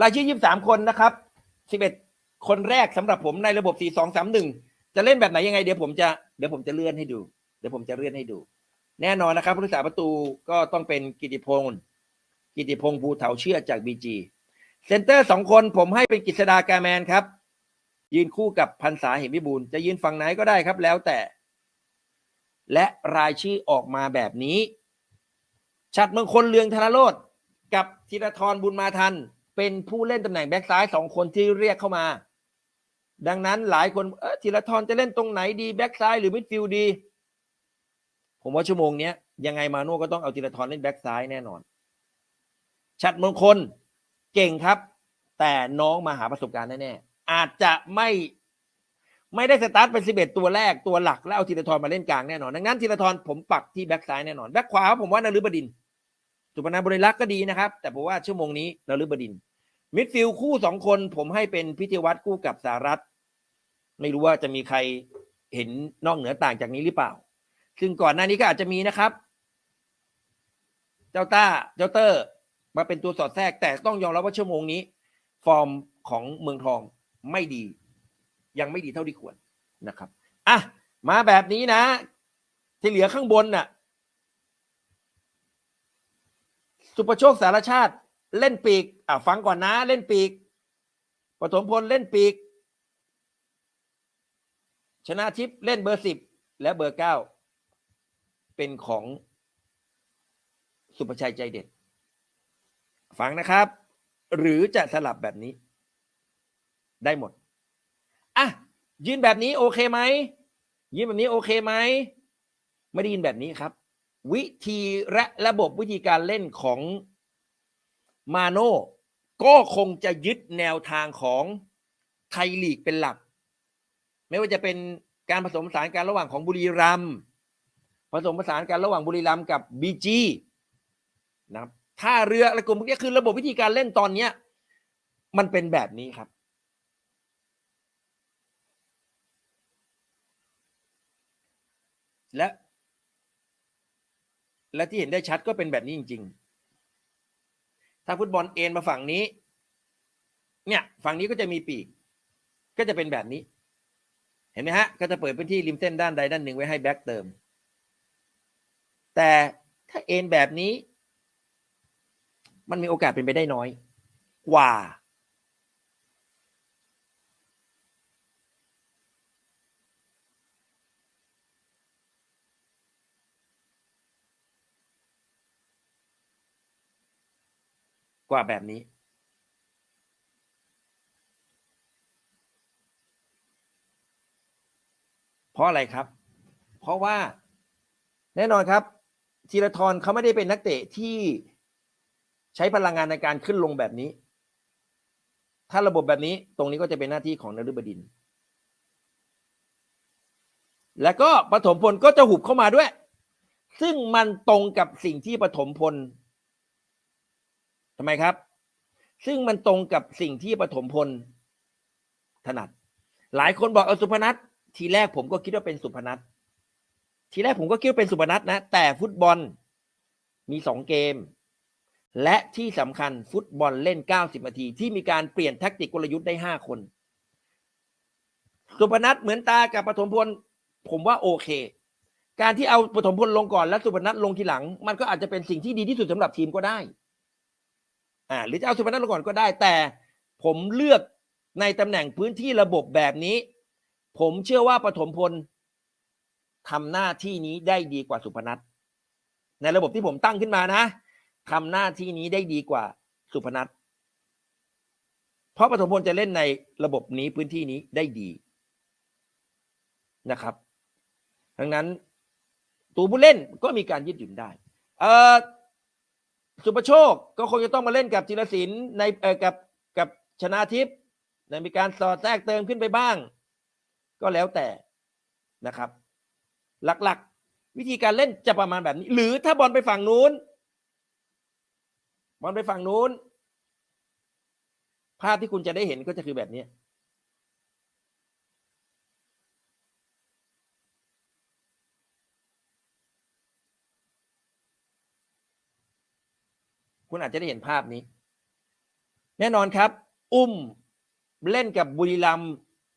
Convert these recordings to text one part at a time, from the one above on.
รายชื่อยี่สามคนนะครับสิบเอ็ดคนแรกสำหรับผมในระบบสี่สองสามหนึ่งจะเล่นแบบไหนยังไงเดี๋ยวผมจะเดี๋ยวผมจะเลื่อนให้ดู เดี๋ยวผมจะเลื่อนให้ดู แน่นอนนะครับผู้รักษาประตูก็ต้องเป็นกิติพงศ์กิติพงศ์ภูเถาเชื่อจากบีจีเซนเตอร์สองคนผมให้เป็นกฤษดากาแมนครับ ยืนคู่กับพันษาเหมวิบูลจะยืนฝั่งไหนก็ได้ครับ แล้วแต่ และรายชื่อออกมาแบบนี้ชัดมงคนเลืองธนโรธกับธีรทรบุญมาทัน เป็นผู้เล่นตำแหน่งแบ็กซ้ายสองคนที่เรียกเข้ามา ดังนั้นหลายคนเออธีรทรจะเล่นตรงไหนดีแบ็กซ้ายหรือมิดฟิลด์ดี ผมว่าชั่วโมงเนี้ยยังไงมาโน่ก็ต้องเอาธีรทรเล่นแบ็กซ้ายแน่นอน ชัดมงคนเก่งครับ แต่น้องมาหาประสบการณ์แน่ๆอาจจะไม่ไม่ได้สตาร์ทเป็นสิบเอ็ดตัวแรกตัวหลักแล้วเอาธีรทรมาเล่นกลางแน่นอนดังนั้นธีรทรผมปักที่แบ็กซ้ายแน่นอนแบ็กขวาผมว่านฤบดินทร์ สุพนันบริลักษ์ก็ดีนะครับ แต่ผมว่าชั่วโมงนี้นฤบดินมิดฟิลคู่สองคนผมให้เป็นพิธีวัตรคู่กับสารัตไม่รู้ว่าจะมีใครเห็นนอกเหนือต่างจากนี้หรือเปล่า ซึ่งก่อนหน้านี้ก็อาจจะมีนะครับ เจ้าต้าเจ้าเตอร์ มาเป็นตัวสอดแทรก แต่ต้องยอมรับว่าชั่วโมงนี้ ฟอร์มของเมืองทองไม่ดี ยังไม่ดีเท่าที่ควรนะครับอะมาแบบนี้นะ ที่เหลือข้างบนน่ะ สุประโชคสารชาติ เล่นปีกอะฟังก่อนนะ เล่นปีกปฐมพลเล่นปีก ชนะทิพย์เล่นเบอร์สิบและเบอร์เก้าเป็นของสุประชัยใจเด็ด ฟังนะครับ หรือจะสลับแบบนี้ ได้หมดอะยืนแบบนี้โอเคไหมยืนแบบนี้โอเคไหมไม่ได้ยินแบบนี้ครับ วิธีและระบบวิธีการเล่นของมาโน่ก็คงจะยึดแนวทางของไทยลีกเป็นหลัก ไม่ว่าจะเป็นการผสมผสานการระหว่างของบุรีรัมย์ผสมผสานการระหว่างบุรีรัมย์กับบีจีนะครับท่าเรืออะไรกลุ่มพวกนี้คือระบบวิธีการเล่นตอนเนี้ย มันเป็นแบบนี้ครับ และ และที่เห็นได้ชัดก็เป็นแบบนี้จริง ๆ ถ้าฟุตบอลเอ็นมาฝั่งนี้ เนี่ย ฝั่งนี้ก็จะมีปีก ก็จะเป็นแบบนี้ เห็นไหมฮะ ก็จะเปิดพื้นที่ริมเส้นด้านใดด้านหนึ่งไว้ให้แบ็กเติม แต่ถ้าเอ็นแบบนี้ มันมีโอกาสเป็นไปได้น้อย กว่า กว่าแบบนี้ เพราะอะไรครับ เพราะว่าแน่นอนครับธีรทรเขาไม่ได้เป็นนักเตะที่ใช้พลังงานในการขึ้นลงแบบนี้ ถ้าระบบแบบนี้ตรงนี้ก็จะเป็นหน้าที่ของนฤบดิน แล้วก็ปฐมพลก็จะหุบเข้ามาด้วย ซึ่งมันตรงกับสิ่งที่ปฐมพล ทำไมครับ ซึ่งมันตรงกับสิ่งที่ปฐมพลถนัด หลายคนบอกเออสุพนัททีแรกผมก็คิดว่าเป็นสุพนัททีแรกผมก็คิดว่าเป็นสุพนัทนะ แต่ฟุตบอลมีสองเกม และที่สำคัญฟุตบอลเล่น 90 นาที ที่มีการเปลี่ยนแท็กติกกลยุทธ์ได้ 5 คน สุพนัทเหมือนตากับปฐมพล ผมว่าโอเค การที่เอาปฐมพลลงก่อนแล้วสุพนัทลงทีหลัง มันก็อาจจะเป็นสิ่งที่ดีที่สุดสำหรับทีมก็ได้ อ่าหรือจะเอาสุพนัทลงก่อนก็ได้ แต่ผมเลือกในตำแหน่งพื้นที่ระบบแบบนี้ ผมเชื่อว่าปฐมพลทำหน้าที่นี้ได้ดีกว่าสุพนัทในระบบที่ผมตั้งขึ้นมานะทำหน้าที่นี้ได้ดีกว่าสุพนัทเพราะปฐมพลจะเล่นในระบบนี้พื้นที่นี้ได้ดีนะครับ ดังนั้นตัวผู้เล่นก็มีการยืดหยุ่นได้ เออ สุประโชคก็คงจะต้องมาเล่นกับจิรศิลป์ในเออกับกับชนาทิพย์ในมีการสอดแทรกเติมขึ้นไปบ้าง ก็แล้วแต่นะครับ หลักๆ วิธีการเล่นจะประมาณแบบนี้ หรือถ้าบอลไปฝั่งนู้น บอลไปฝั่งนู้นภาพที่คุณจะได้เห็นก็จะคือแบบนี้ คุณอาจจะได้เห็นภาพนี้ แน่นอนครับ อุ้มเล่นกับบุรีรัม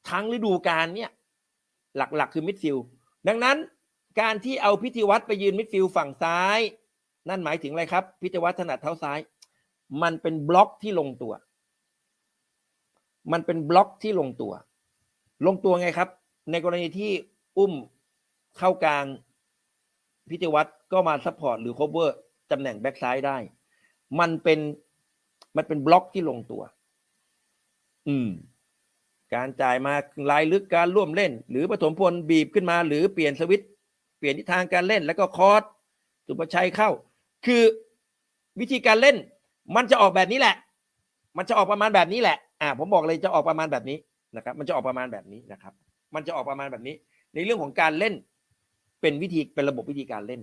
ทั้งฤดูกาลเนี่ยหลักๆ คือมิดฟิลด์ดังนั้นการที่เอาพิธีวัตรไปยืนมิดฟิลด์ฝั่งซ้าย นั่นหมายถึงอะไรครับ พิธีวัตรถนัดเท้าซ้าย มันเป็นบล็อกที่ลงตัว มันเป็นบล็อกที่ลงตัว ลงตัวไงครับ ในกรณีที่อุ้มเข้ากลางพิธีวัตรก็มาซัพพอร์ตหรือ cover ตำแหน่งแบ็กซ้ายได้ มันเป็นมันเป็นบล็อกที่ลงตัว อืม การจ่ายมาลายลึกการร่วมเล่น หรือปฐมพลบีบขึ้นมา หรือเปลี่ยนสวิตช์เปลี่ยนทิศทางการเล่นแล้วก็คอร์สสุประชัยเข้า คือวิธีการเล่น มันจะออกแบบนี้แหละ มันจะออกประมาณแบบนี้แหละ อ่า ผมบอกเลยจะออกประมาณแบบนี้นะครับ มันจะออกประมาณแบบนี้นะครับ มันจะออกประมาณแบบนี้ ในเรื่องของการเล่น เป็นวิธีเป็นระบบวิธีการเล่น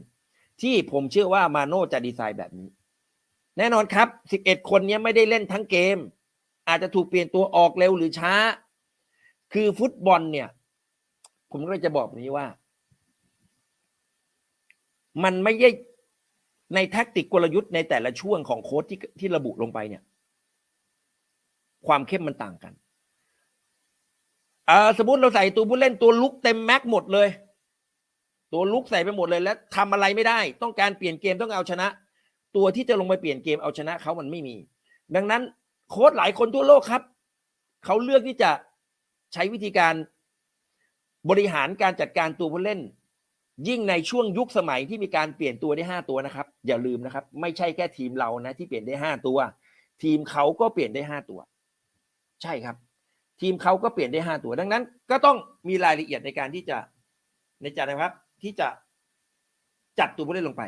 ที่ผมเชื่อว่ามาโน่จะดีไซน์แบบนี้ แน่นอนครับ 11 คนนี้ไม่ได้เล่นทั้งเกม อาจจะถูกเปลี่ยนตัวออกเร็วหรือช้า คือฟุตบอลเนี่ย ผมก็จะบอกนี้ว่า มันไม่ใช่ในแท็กติกกลยุทธ์ในแต่ละช่วงของโค้ชที่ที่ระบุลงไปเนี่ย ความเข้มมันต่างกันอ่าสมมติเราใส่ตัวผู้เล่นตัวลุกเต็มแม็กหมดเลย ตัวลุกใส่ไปหมดเลย แล้วทำอะไรไม่ได้ ต้องการเปลี่ยนเกมต้องเอาชนะ ตัวที่จะลงไปเปลี่ยนเกมเอาชนะเขามันไม่มี ดังนั้นโค้ชหลายคนทั่วโลกครับ เขาเลือกที่จะใช้วิธีการบริหารการจัดการตัวผู้เล่น ยิ่งในช่วงยุคสมัยที่มีการเปลี่ยนตัวได้ห้าตัวนะครับ อย่าลืมนะครับ ไม่ใช่แค่ทีมเรานะ ที่เปลี่ยนได้ห้าตัว ทีมเขาก็เปลี่ยนได้ห้าตัว ใช่ครับ ทีมเขาก็เปลี่ยนได้ห้าตัว ดังนั้น ก็ต้องมีรายละเอียดในการที่จะในใจนะครับ ที่จะจัดตัวผู้เล่นลงไป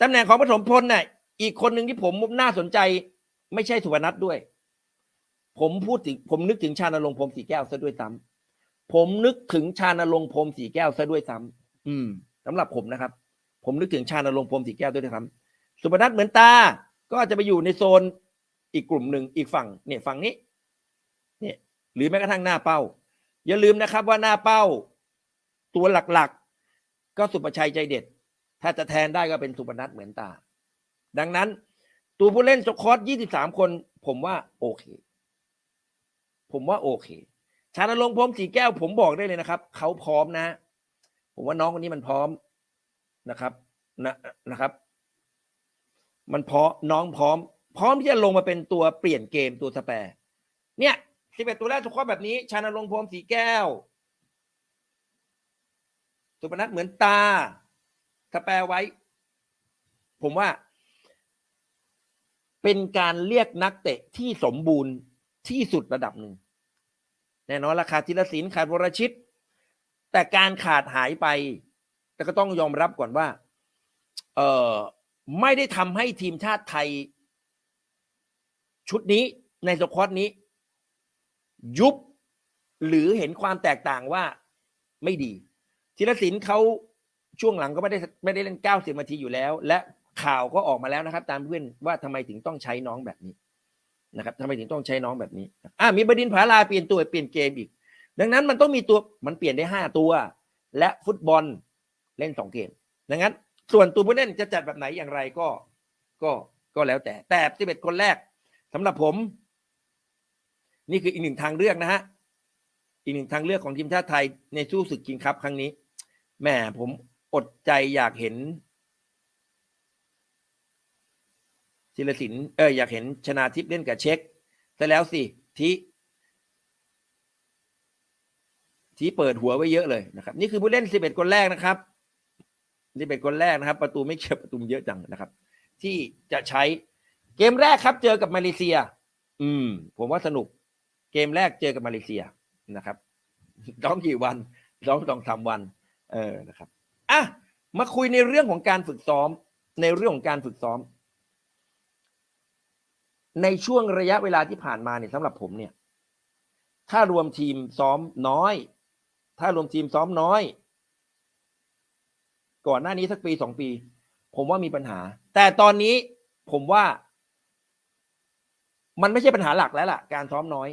ตำแหน่งของปฐมพลเนี่ยอีกคนหนึ่งที่ผมน่าสนใจ ไม่ใช่สุวรรณัทด้วย ผมพูดถึงผมนึกถึงชาญรงค์พรหมสีแก้วซะด้วยซ้ำผมนึกถึงชาญรงค์พรหมสีแก้วซะด้วยซ้ำอืมสำหรับผมนะครับ ผมนึกถึงชาญรงค์พรหมสีแก้วด้วยซ้ำสุวรรณัทเหมือนตา ก็อาจจะไปอยู่ในโซนอีกกลุ่มหนึ่งอีกฝั่งเนี่ยฝั่งนี้เนี่ยหรือแม้กระทั่งหน้าเป้า อย่าลืมนะครับว่าหน้าเป้า ตัวหลักๆก็สุประชัยใจเด็ด ถ้าจะแทนได้ก็เป็นสุพนัทเหมือนตา ดังนั้น ตัวผู้เล่นสคอต23คน ผมว่าโอเค ผมว่าโอเค ชาญรงค์พรมสีแก้ว ผมบอกได้เลยนะครับ เขาพร้อมนะ ผมว่าน้องคนนี้มันพร้อมนะครับ นะนะครับ มันพร้อมน้องพร้อม พร้อมที่จะลงมาเป็นตัวเปลี่ยนเกมตัวสแปรเนี่ย11ตัวแรกสคอแบบนี้ ชาญรงค์พรมสีแก้วสุพนัทเหมือนตา ถ้าแปลไว้ ผมว่า เป็นการเรียกนักเตะที่สมบูรณ์ที่สุดระดับหนึ่ง แน่นอนราคาธีรศิลขาดวรชิต แต่การขาดหายไป แต่ก็ต้องยอมรับก่อนว่า เออไม่ได้ทำให้ทีมชาติไทย ชุดนี้ในสควอตนี้ ยุบหรือเห็นความแตกต่างว่าไม่ดีธีรศิลเขา ช่วงหลังก็ไม่ได้ไม่ได้เล่น 90นาทีอยู่แล้ว และข่าวก็ออกมาแล้วนะครับ ตามเพื่อนว่าทำไมถึงต้องใช้น้องแบบนี้นะครับทำไมถึงต้องใช้น้องแบบนี้อ่ามีบดินผาลาเปลี่ยนตัวเปลี่ยนเกมอีก ดังนั้นมันต้องมีตัวมันเปลี่ยนได้ห้าตัว และฟุตบอลเล่นสองเกม ดังนั้น ส่วนตัวผู้เล่นจะจัดแบบไหนอย่างไรก็ก็ก็แล้วแต่แต่สิบเอ็ดคนแรกสำหรับผม นี่คืออีกหนึ่งทางเลือกนะฮะอีกหนึ่งทางเลือกของทีมชาติไทยในสู้ศึกคิงคัพครั้งนี้แหมผม อดใจอยากเห็นศิลศิลป์เอออยากเห็นชนาทิพย์เล่นกับเช็คแต่แล้วสิทีทีเปิดหัวไว้เยอะเลยนะครับ นี่คือผู้เล่นสิบเอ็ดคนแรกนะครับสิบเอ็ดคนแรกนะครับ ประตูไม่เก็บประตูเยอะจังนะครับ ที่จะใช้เกมแรกครับ เจอกับมาเลเซีย อืม ผมว่าสนุก เกมแรกเจอกับมาเลเซียนะครับต้องกี่วันต้องต้องทำวัน เออนะครับ อะมาคุยในเรื่องของการฝึกซ้อม ในเรื่องของการฝึกซ้อม ในช่วงระยะเวลาที่ผ่านมาเนี่ยสำหรับผมเนี่ย ถ้ารวมทีมซ้อมน้อย ถ้ารวมทีมซ้อมน้อย ก่อนหน้านี้สักปีสองปี ผมว่ามีปัญหา แต่ตอนนี้ผมว่า มันไม่ใช่ปัญหาหลักแล้วล่ะ การซ้อมน้อย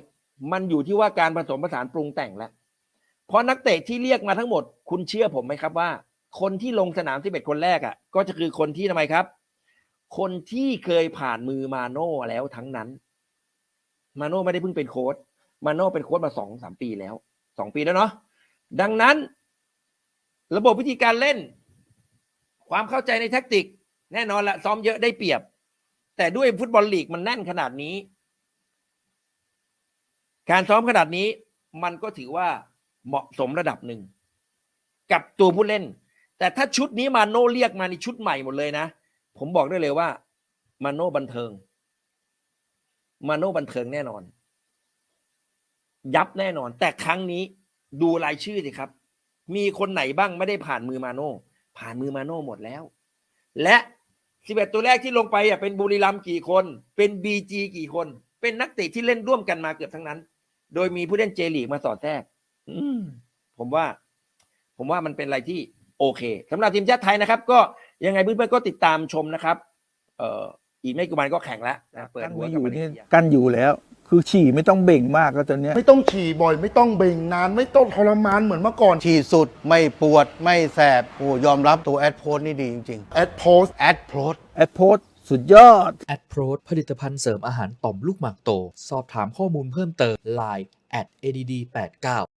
มันอยู่ที่ว่าการผสมผสานปรุงแต่งแล้วเพราะนักเตะที่เรียกมาทั้งหมด คุณเชื่อผมไหมครับว่า คนที่ลงสนามที่เป็นคนแรกอะ ก็จะคือคนที่ทำไมครับ คนที่เคยผ่านมือมาโน่แล้วทั้งนั้น มาโน่ไม่ได้เพิ่งเป็นโค้ชมาโน่เป็นโค้ชมาสองสามปีแล้วสองปีแล้วเนาะดังนั้น ระบบวิธีการเล่น ความเข้าใจในแท็กติก แน่นอนละซ้อมเยอะได้เปรียบ แต่ด้วยฟุตบอลลีกมันแน่นขนาดนี้ การซ้อมขนาดนี้ มันก็ถือว่าเหมาะสมระดับหนึ่ง กับตัวผู้เล่น แต่ถ้าชุดนี้มาโน่เรียกมาในชุดใหม่หมดเลยนะ ผมบอกได้เลยว่า มาโน่บันเทิง มาโน่บันเทิงแน่นอน ยับแน่นอน แต่ครั้งนี้ดูรายชื่อสิครับ มีคนไหนบ้างไม่ได้ผ่านมือมาโน่ผ่านมือมาโน่หมดแล้ว และ11ตัวแรกที่ลงไปอะเป็นบุรีรัมย์กี่คน เป็นบีจีกี่คน เป็นนักเตะที่เล่นร่วมกันมาเกือบทั้งนั้น โดยมีผู้เล่นเจลีกมาสอดแทรก อืมผมว่า ผมว่ามันเป็นอะไรที่ โอเคสำหรับทีมชาติไทยนะครับ ก็ยังไงเพื่อนๆก็ติดตามชมนะครับ เอ่ออีกไม่กี่วันก็แข่งแล้วนะเปิดกันหัวไม่อกับยู่มาเลนี่เซียกันอยู่แล้ว คือฉี่ไม่ต้องเบ่งมากก็ตอนเนี้ยไม่ต้องฉี่บ่อยไม่ต้องเบ่งนานไม่ต้องทรมานเหมือนเมื่อก่อนฉีดสุดไม่ปวดไม่แสบโอ้ยอมรับตัวแอดโพสนี่ดีจริงแอดโพสๆแอดโพสแอดโพสสุดยอดแอดโพรดผลิตภัณฑ์เสริมอาหารต่อมลูกหมากโต สอบถามข้อมูลเพิ่มเติม Line at add89